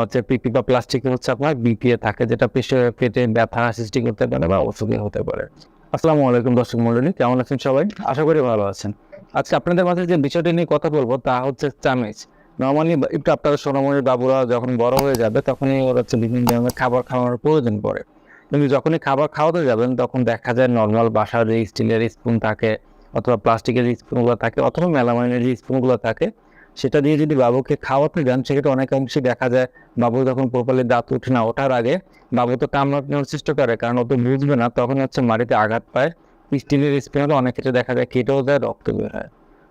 হচ্ছে পিপি বা প্লাস্টিক হচ্ছে আপনার বিপিএ থাকে, যেটা পেটে ব্যথা সৃষ্টি করতে পারে বা অসুখে হতে পারে। আসসালামু আলাইকুম দর্শক মন্ডলী কেমন আছেন সবাই? আশা করি ভালো আছেন। আজকে আপনাদের মাঝে যে বিষয়টি নিয়ে কথা বলব, তা হচ্ছে চামিচ। নর্মালি একটু আপনারা সোনামণির বাবুরা যখন বড় হয়ে যাবে, তখনই ওর হচ্ছে বিভিন্ন ধরনের খাবার খাওয়ানোর প্রয়োজন পড়ে। কিন্তু যখনই খাবার খাওয়াতে যাবেন, তখন দেখা যায় নর্মাল বাসার স্টিলের স্পুন থাকে, অথবা প্লাস্টিকের স্পুনগুলো থাকে, অথবা মেলামাইনের স্পুনগুলো থাকে সেটা দিয়ে যদি বাবুকে খাওয়াতে যান সেক্ষেত্রে অনেক অংশে দেখা যায় বাবু যখন প্রপারলি দাঁত উঠে না, ওঠার আগে বাবু তো কামড় নেওয়ার চেষ্টা করে, কারণ ও তো বুঝবে না, তখন হচ্ছে মাটিতে আঘাত পায়, স্টিলের স্পিনারও অনেক ক্ষেত্রে দেখা যায় কেটেও যায়, রক্ত বের হয়।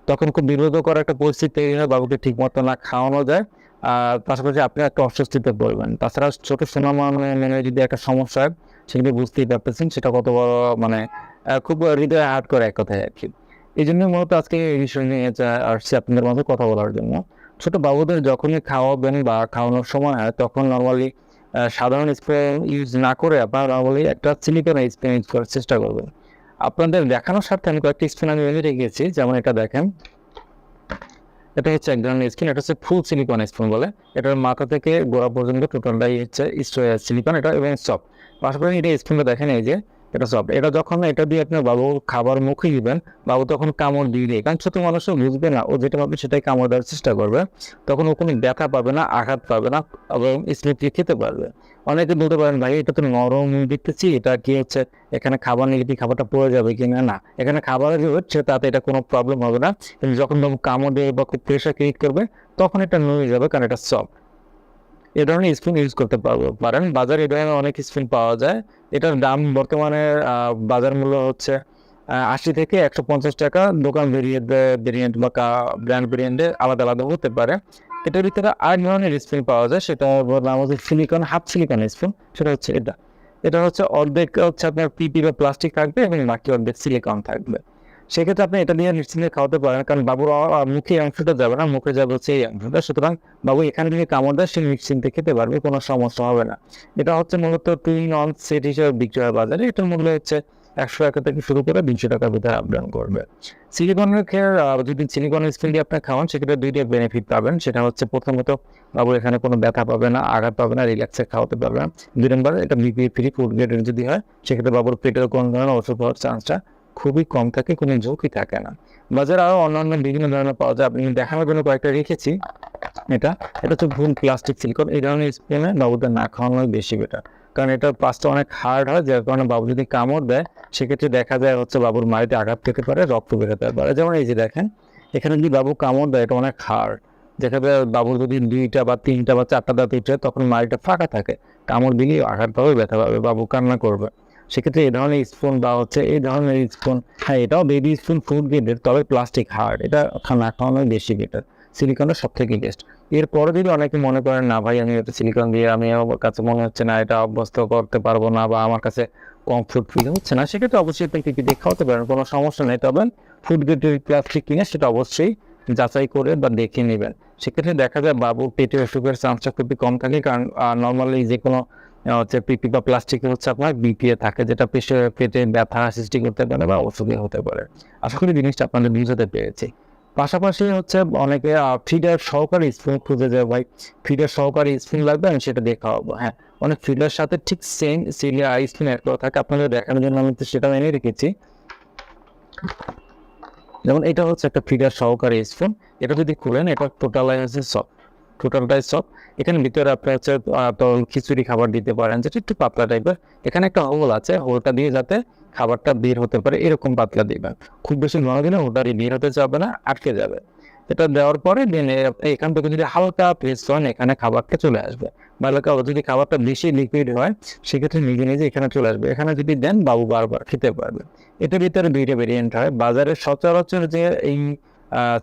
তখন খুব বিরোধ করার একটা পরিস্থিতি তৈরি হয়, বাবুকে ঠিক মতো না খাওয়ানো যায়। আর পাশাপাশি আপনি একটা অস্বস্তিতে পড়বেন। তাছাড়া ছোট সোনা মানে যদি একটা সমস্যা হয় সেগুলো বুঝতেই পারতেছেন, সেটা কত বড় মানে খুব হৃদয়ে হাট করে এক কথায় আর কি। এই জন্য মূলত আজকে এই বিষয় নিয়ে আসছি আপনাদের মাঝে কথা বলার জন্য। ছোট বাবুদের যখনই খাওয়াবেন বা খাওয়ানোর সময় হয়, তখন নর্মালি সাধারণ স্প্রে ইউজ না করে আপনারা নর্মালি একটা সিলিকন স্প্রে ইউজ করার চেষ্টা করবেন। আপনাদের দেখানোর স্বার্থে আমি কয়েকটি স্পিন আমি এনে রেখেছি, যেমন এটা দেখেন। এটা হচ্ছে এক ধরনের স্কিন এটা হচ্ছে ফুল সিলিকন স্পুন বলে। এটার মাথা থেকে গোড়া পর্যন্ত টোটালটাই হচ্ছে সিলিকন এটা এবং সফট পাশাপাশি এটা স্পুনটা দেখেন এই যে এটা সফট এটা যখন এটা দিয়ে আপনার বাবু খাবার মুখে দিবেন, বাবু তখন কামড় দিয়ে দিয়ে। কারণ ছোট মানুষও বুঝবে না, ও যেটা ভাবে সেটাই কামড় দেওয়ার চেষ্টা করবে। তখন ও কোনো ব্যথা পাবে না, আঘাত পাবে না এবং দিয়ে খেতে পারবে। অনেকে বলতে পারেন, ভাই, এটা তো নরম দেখতেছি, এটা কি হচ্ছে? এখানে খাবার নিলে কি খাবারটা পড়ে যাবে কি না? না, এখানে খাবারের যে হচ্ছে তাতে এটা কোনো প্রবলেম হবে না। যখন কামড় দেবে বা খুব প্রেশার ক্রিয়েট করবে, তখন এটা নুয়ে যাবে, কারণ এটা সফট এ ধরনের স্পুন ইউজ করতে পারব। পারেন বাজারে এই ধরনের অনেক স্পুন পাওয়া যায়। এটার দাম বর্তমানে বাজার মূল্য হচ্ছে আশি থেকে একশো পঞ্চাশ টাকা। দোকান ভেরিয়েন্ট ভেরিয়েন্ট বা ব্র্যান্ড ভেরিয়েন্টে আলাদা আলাদা হতে পারে। এটার ভিতরে আর ধরনের স্পুন পাওয়া যায়, সেটা নাম হচ্ছে সিলিকন হাফ সিলিকন স্পুন সেটা হচ্ছে এটা। এটা হচ্ছে অর্ধেক হচ্ছে আপনার পিপি বা প্লাস্টিক থাকবে এবং বাকি অর্ধেক সিলিকন থাকবে। সেক্ষেত্রে আপনি এটা দিয়ে নিশ্চিন্তে খাওয়াতে পারেন, কারণ বাবুর মুখে অংশটা যাবে না, মুখে যাবে হচ্ছে এই অংশটা। সুতরাং বাবু এখানে যদি কামড় দেয়, সে নিশ্চিন্তে খেতে পারবে, কোনো সমস্যা হবে না। এটা হচ্ছে মূলত টুইন অন সেট হিসেবে বিক্রি হয় বাজারে এটার মূল্য হচ্ছে একশো টাকা থেকে শুরু করে দুইশো টাকার ভিতরে আপডাউন করবে। সিলিকনের খেয়ে যদি সিলিকনের স্কিন দিয়ে আপনি খাওয়ান, সেক্ষেত্রে দুইটা বেনিফিট পাবেন। সেটা হচ্ছে প্রথমত, বাবু এখানে কোনো ব্যথা পাবে না, আঘাত পাবে না রিল্যাক্সে খাওয়াতে পারবে না। দুই নম্বর এটা বিপি ফ্রি ফুড গ্রেডের যদি হয়, সেক্ষেত্রে বাবুর পেটের কোনো ধরনের অসুখ হওয়ার চান্সটা খুবই কম থাকে, কোনো ঝুঁকি থাকে না। বাজারে আরও অন্যান্য বিভিন্ন ধরনের পাওয়া যায়। আপনি দেখানোর জন্য কয়েকটা রেখেছি, এটা এটা হচ্ছে ভুল প্লাস্টিক সিলিকন এই ধরনের স্প্রেমে বাবুদের না খাওয়ানোই বেশি বেটার কারণ এটার পাশটা অনেক হার্ড হয়, যার কারণে বাবু যদি কামড় দেয়, সেক্ষেত্রে দেখা যায় হচ্ছে বাবুর মাড়িতে আঘাত পেতে পারে, রক্ত বেরোতে পারে। যেমন এই যে দেখেন, এখানে যদি বাবু কামড় দেয়, এটা অনেক হার্ড দেখা যায় বাবুর যদি দুইটা বা তিনটা বা চারটা দাঁত উঠে, তখন মাড়িটা ফাঁকা থাকে। কামড় দিলেই আঘাত পাবে ব্যথা পাবে, বাবু কান্না করবে। সেক্ষেত্রে এই ধরনের স্পুন বা হচ্ছে এই ধরনের স্পুন হ্যাঁ এটাও বেবি স্পুন ফুড গ্রেডের তবে প্লাস্টিক হার্ড এটা না খাওয়ানো বেশি বেটার সিলিকনটা সব থেকে বেস্ট এরপরে যদি অনেকে মনে করেন, না ভাই, আমি এটা সিলিকন দিয়ে আমি আমার কাছে মনে হচ্ছে না, এটা অভ্যস্ত করতে পারব না বা আমার কাছে কমফোর্ট ফিল হচ্ছে না, সেক্ষেত্রে অবশ্যই আপনি কি দিয়ে পারেন, কোনো সমস্যা নেই। তবে ফুড গ্রেডের প্লাস্টিক কিনে সেটা অবশ্যই যাচাই করে বা দেখে নেবেন। সেক্ষেত্রে দেখা যায় বাবুর পেটে অসুখের চান্সটা খুবই কম থাকে, কারণ নর্মালি যে কোনো হচ্ছে পিপি বা প্লাস্টিকে হচ্ছে আপনার বিপিএ থাকে, যেটা পেশে পেটে ব্যথা সৃষ্টি করতে পারে বা হতে পারে। আশা করি জিনিসটা আপনাদের পেরেছি। পাশাপাশি হচ্ছে অনেকে ফিডার সহকারী স্পুন খুঁজে যায়, ভাই। ফিডার সহকারী স্পুন লাগবে, আমি সেটা দিয়ে খাওয়াবো হ্যাঁ। অনেক ফিডার সাথে ঠিক সেম সিলিয়া করা থাকে, আপনাদের দেখানোর জন্য আমি সেটা এনে রেখেছি। যেমন এটা হচ্ছে একটা ফিডার সহকারী স্পুন এটা যদি খুলেন, এটা টোটালাই হচ্ছে সব। টোটালটাই সব। এখানে ভিতরে আপনি হচ্ছে তরল খিচুড়ি খাবার দিতে পারেন, যেটা একটু পাতলা টাইপের এখানে একটা হোল আছে হোলটা দিয়ে যাতে খাবারটা বের হতে পারে, এরকম পাতলা দিবেন। খুব বেশি ঘন দিলে ওটা বের হতে যাবে না, আটকে যাবে। এটা দেওয়ার পরে দেন এখান থেকে যদি হালকা প্রেস করেন এখানে খাবারটা চলে আসবে। বা যদি খাবারটা বেশি লিকুইড হয়, সেক্ষেত্রে নিজে নিজে এখানে চলে আসবে। এখানে যদি দেন, বাবু বারবার খেতে পারবে। এটার ভিতরে দুইটা ভেরিয়েন্ট হয়। বাজারে সচরাচর যে এই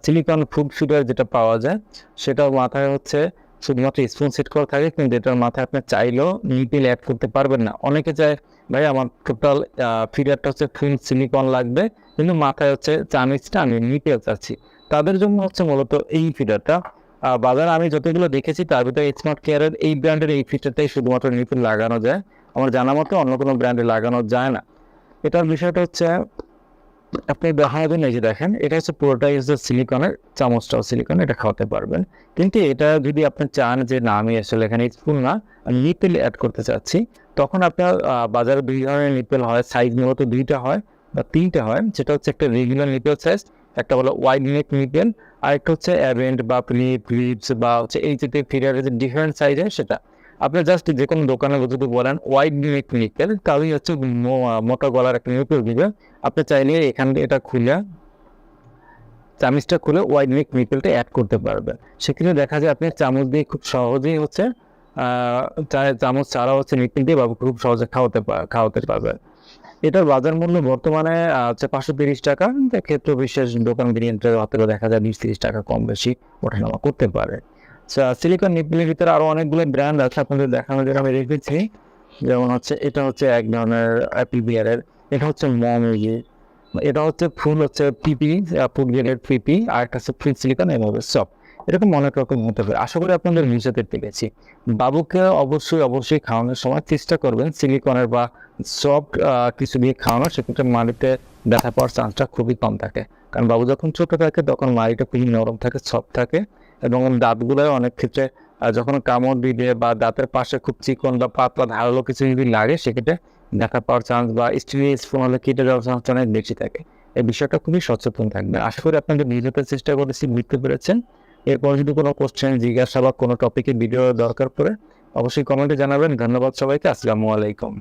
সিলিকন ফুড ফিডার যেটা পাওয়া যায়, সেটার মাথায় হচ্ছে শুধুমাত্র স্পুন সেট করা থাকে, কিন্তু এটার মাথায় আপনি চাইলেও নিপিল অ্যাড করতে পারবেন না। অনেকে চায়, ভাই, আমার টোটাল ফিডারটা হচ্ছে ফুল সিলিকন লাগবে। কিন্তু মাথায় হচ্ছে চামিচটা আমি নিপেল চাচ্ছি। তাদের জন্য হচ্ছে মূলত এই ফিডারটা বাজারে আমি যতগুলো দেখেছি, তার ভিতরে স্মার্ট কেয়ারের এই ব্র্যান্ডের এই ফিডারটাই শুধুমাত্র নিপিল লাগানো যায়। আমার জানা মতো অন্য কোনো ব্র্যান্ডে লাগানো যায় না। এটার বিষয়টা হচ্ছে আপনি দেখাবেন এই যে দেখেন, এটা হচ্ছে পুরোটাই হচ্ছে সিলিকনের চামচটাও সিলিকন এটা খাওয়াতে পারবেন। কিন্তু এটা যদি আপনি চান যে, না, আমি আসলে এখানে স্পুন না নিপেল অ্যাড করতে চাচ্ছি, তখন আপনার বাজারে দুই ধরনের নিপেল হয় সাইজ মূলত দুইটা হয় বা তিনটা হয়। সেটা হচ্ছে একটা রেগুলার নিপেল সাইজ একটা হলো ওয়াইড নেক নিপেল আর একটা হচ্ছে অ্যাভেন্ট বা প্লিপ ক্লিপস বা হচ্ছে এই জাতীয় ফিডারের যে ডিফারেন্ট সাইজের সেটা। আপনি জাস্ট যে কোনো দোকানে যদি বলেন ওয়াইড নেক নিপেল তাহলেই হচ্ছে মোটা গলার একটা নিপেল দিবে। আপনি চাইলে এখান এটা খুলে, চামিচটা খুলে ওয়াইড নেক নিপেলটা অ্যাড করতে পারবেন। সেক্ষেত্রে দেখা যায় আপনি চামচ দিয়ে খুব সহজেই হচ্ছে চামচ ছাড়া হচ্ছে নিপেল দিয়ে বা খুব সহজে খাওয়াতে খাওয়াতে পারবেন। এটার বাজার মূল্য বর্তমানে হচ্ছে পাঁচশো তিরিশ টাকা। ক্ষেত্র বিশেষ দোকান ভেরিয়েন্টের হয়তো দেখা যায় বিশ তিরিশ টাকা কম বেশি ওঠানামা করতে পারে। সিলিকন নিপেলের ভিতরে আরও অনেকগুলো ব্র্যান্ড আছে আপনাদের দেখানোর জন্য আমি রেখেছি। যেমন হচ্ছে, এটা হচ্ছে এক ধরনের অ্যাপি বিয়ারের এটা হচ্ছে মম এটা হচ্ছে ফুল হচ্ছে পিপি ফুল গ্রেডের পিপি আর একটা হচ্ছে ফ্রি সিলিকন এভাবে সব এরকম অনেক রকম হতে পারে। আশা করি আপনাদের বুঝাতে পেরেছি বাবুকে অবশ্যই অবশ্যই খাওয়ানোর সময় চেষ্টা করবেন। সিলিকনের বা সফট কিছু দিয়ে খাওয়ানো সেক্ষেত্রে মাড়িতে ব্যথা পাওয়ার চান্সটা খুবই কম থাকে। কারণ বাবু যখন ছোট থাকে, তখন মাড়িটা খুবই নরম থাকে সফট থাকে। এবং দাঁতগুলো অনেক ক্ষেত্রে যখন কামড় দিবে বা দাঁতের পাশে খুব চিকন বা পাতলা ধারালো কিছু যদি লাগে, সেক্ষেত্রে দেখা পাওয়ার চান্স বা স্টিল স্পুন হলে কেটে যাওয়ার চান্স অনেক বেশি থাকে। এই বিষয়টা খুবই সচেতন থাকবে। আশা করি আপনাদের নিজেতে চেষ্টা করেছি, বুঝতে পেরেছেন। এরপর যদি কোনো কোশ্চেন জিজ্ঞাসা বা কোনো টপিকে ভিডিও দরকার পড়ে, অবশ্যই কমেন্টে জানাবেন। ধন্যবাদ সবাইকে, আসসালামু আলাইকুম।